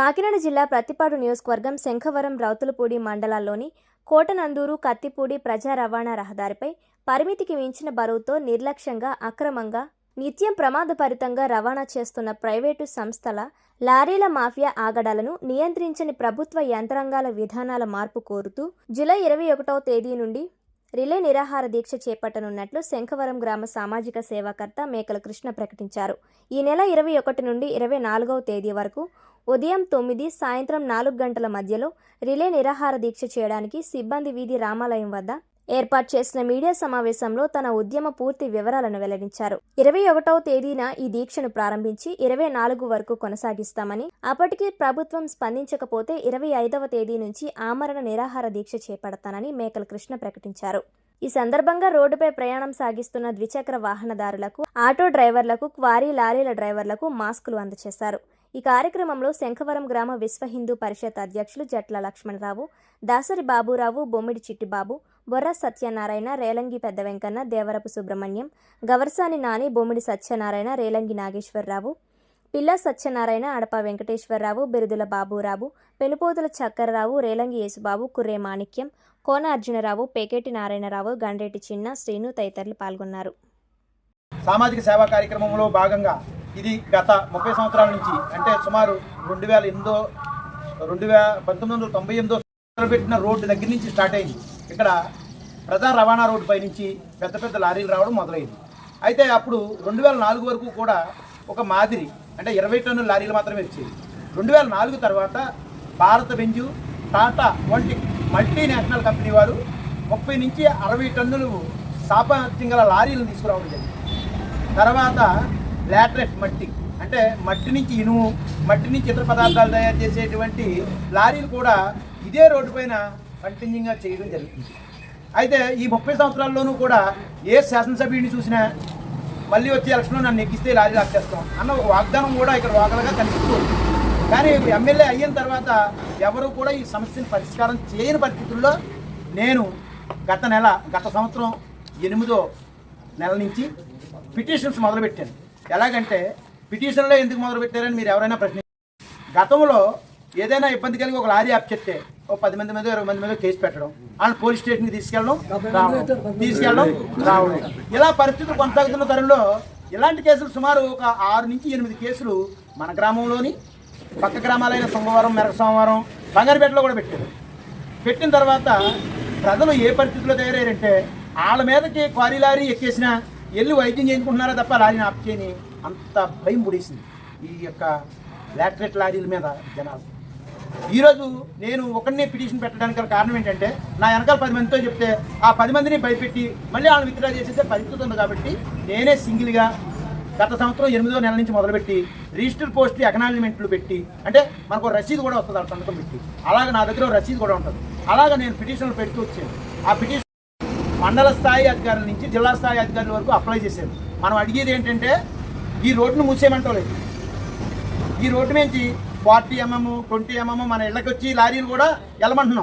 కాకినాడ జిల్లా ప్రత్తిపాడు నియోజకవర్గం శంఖవరం రౌతులపూడి మండలాల్లోని కోటనందూరు కత్తిపూడి ప్రజా రవాణా రహదారిపై పరిమితికి మించిన బరువుతో నిర్లక్ష్యంగా అక్రమంగా నిత్యం ప్రమాదభరితంగా రవాణా చేస్తున్న ప్రైవేటు సంస్థల లారీల మాఫియా ఆగడాలను నియంత్రించని ప్రభుత్వ యంత్రాంగాల విధానాల మార్పు కోరుతూ జూలై ఇరవై ఒకటవ తేదీ నుండి రిలే నిరాహార దీక్ష చేపట్టనున్నట్లు శంఖవరం గ్రామ సామాజిక సేవాకర్త మేకల కృష్ణ ప్రకటించారు. ఈ నెల ఇరవై ఒకటి నుండి ఇరవై నాలుగవ తేదీ వరకు ఉదయం తొమ్మిది సాయంత్రం నాలుగు గంటల మధ్యలో రిలే నిరాహార దీక్ష చేయడానికి సిబ్బంది వీధి రామాలయం వద్ద ఏర్పాటు చేసిన మీడియా సమావేశంలో తన ఉద్యమ పూర్తి వివరాలను వెల్లడించారు. ఇరవై ఒకటవ తేదీన ఈ దీక్షను ప్రారంభించి ఇరవై నాలుగు వరకు కొనసాగిస్తామని అప్పటికి ప్రభుత్వం స్పందించకపోతే ఇరవై ఐదవ తేదీ నుంచి ఆమరణ నిరాహార దీక్ష చేపడతానని మేకల కృష్ణ ప్రకటించారు. ఈ సందర్భంగా రోడ్డుపై ప్రయాణం సాగిస్తున్న ద్విచక్ర వాహనదారులకు ఆటో డ్రైవర్లకు క్వారీ లారీల డ్రైవర్లకు మాస్కులు అందజేశారు ఈ కార్యక్రమంలో శంఖవరం గ్రామ విశ్వ హిందూ పరిషత్ అధ్యక్షులు జట్ల లక్ష్మణరావు దాసరి బాబురావు బొమ్మిడి చిట్టిబాబు బొర్ర సత్యనారాయణ రేలంగి పెద్ద వెంకన్న దేవరపు సుబ్రహ్మణ్యం గవర్సాని నాని బొమ్మిడి సత్యనారాయణ రేలంగి నాగేశ్వరరావు పిల్ల సత్యనారాయణ అడప వెంకటేశ్వరరావు బిరుదుల బాబురావు పెనుపోతుల చక్కరరావు రేలంగి యేసుబాబు కుర్రే మాణిక్యం కోన అర్జునరావు పేకేటి నారాయణరావు గండేటి చిన్న శ్రీను తదితరులు పాల్గొన్నారు. సామాజిక సేవా కార్యక్రమంలో భాగంగా ఇది గత ముప్పై సంవత్సరాల నుంచి అంటే సుమారు రెండు వేల ఎనిమిదో రెండు వేల పంతొమ్మిది వందల తొంభై ఎనిమిదో పెట్టిన రోడ్డు దగ్గర నుంచి స్టార్ట్ అయింది. ఇక్కడ ప్రజా రవాణా రోడ్డు పై నుంచి పెద్ద పెద్ద లారీలు రావడం మొదలైంది. అయితే అప్పుడు రెండు వేల నాలుగు వరకు కూడా ఒక మాదిరి అంటే ఇరవై టన్నుల లారీలు మాత్రమే వచ్చేది రెండు వేల నాలుగు తర్వాత భారత బెంజు టాటా వంటి మల్టీనేషనల్ కంపెనీ వారు ముప్పై నుంచి అరవై టన్నులు సాపత్యం గల లారీలను తీసుకురావడం జరిగింది. తర్వాత లాటరెట్ మట్టి. అంటే మట్టి నుంచి ఇనుము మట్టి నుంచి ఇతర పదార్థాలు తయారు చేసేటువంటి లారీలు కూడా ఇదే రోడ్డు పైన కంటిన్యూగా చేయడం జరుగుతుంది అయితే ఈ ముప్పై సంవత్సరాల్లోనూ కూడా ఏ శాసనసభ్యుడిని చూసినా మళ్ళీ వచ్చే ఎలక్షన్లో నన్ను ఎక్కిస్తే లారీ లాక్చేస్తాం అన్న ఒక వాగ్దానం కూడా ఇక్కడ వాకలుగా కనిపిస్తుంది కానీ ఎమ్మెల్యే అయిన తర్వాత ఎవరు కూడా ఈ సమస్యను పరిష్కారం చేయని పరిస్థితుల్లో నేను గత నెల గత సంవత్సరం ఎనిమిదో నెల నుంచి పిటిషన్స్ మొదలుపెట్టాను. ఎలాగంటే పిటిషన్లో ఎందుకు మొదలు పెట్టారని మీరు ఎవరైనా ప్రశ్న గతంలో ఏదైనా ఇబ్బంది కలిగి ఒక లారీ ఆప్ చెప్తే ఒక పది మంది మీద ఇరవై మంది మీద కేసు పెట్టడం వాళ్ళని పోలీస్ స్టేషన్కి తీసుకెళ్ళడం రావడం తీసుకెళ్ళడం రావడం. ఇలా పరిస్థితులు కొనసాగుతున్న తరంలో ఇలాంటి కేసులు సుమారు ఒక ఆరు నుంచి ఎనిమిది కేసులు మన గ్రామంలోని పక్క గ్రామాలైన సోమవారం మెరక సోమవారం బంగారుపేటలో కూడా పెట్టారు. పెట్టిన తర్వాత ప్రజలు ఏ పరిస్థితిలో తయారయ్యారంటే వాళ్ళ మీదకి క్వారీ లారీ ఎక్కేసినా వెళ్ళి వైద్యం చేయించుకుంటున్నారా తప్ప లారీని ఆప్ చేయని అంత భయం పుడేసింది ఈ యొక్క లాటరేట్ లారీల మీద జనాలు. ఈరోజు నేను ఒకరినే పిటిషన్ పెట్టడానికి గల కారణం ఏంటంటే నా వెనకాల పది మందితో చెప్తే ఆ పది మందిని భయపెట్టి మళ్ళీ వాళ్ళని విత్డ్రా చేసేసే పరిస్థితి ఉంది కాబట్టి నేనే సింగిల్గా గత సంవత్సరం ఎనిమిదో నెల నుంచి మొదలుపెట్టి రిజిస్టర్ పోస్ట్ అక్నాలజ్మెంట్లు పెట్టి అంటే మనకు ఒక రసీదు కూడా వస్తుంది ఆ సంతకం పెట్టి. అలాగే నా దగ్గర రసీదు కూడా ఉంటుంది. అలాగే నేను పిటిషన్లు పెడుతూ వచ్చాను. ఆ పిటిషన్ మండల స్థాయి అధికారుల నుంచి జిల్లా స్థాయి అధికారుల వరకు అప్లై చేశారు. మనం అడిగేది ఏంటంటే ఈ రోడ్డును మూసేయమంటలేదు ఈ రోడ్డు నుంచి ఫార్టీ ఎంఎం ట్వంటీ ఎంఎం మన ఇళ్ళకి వచ్చి లారీలు కూడా వెళ్ళమంటున్నాం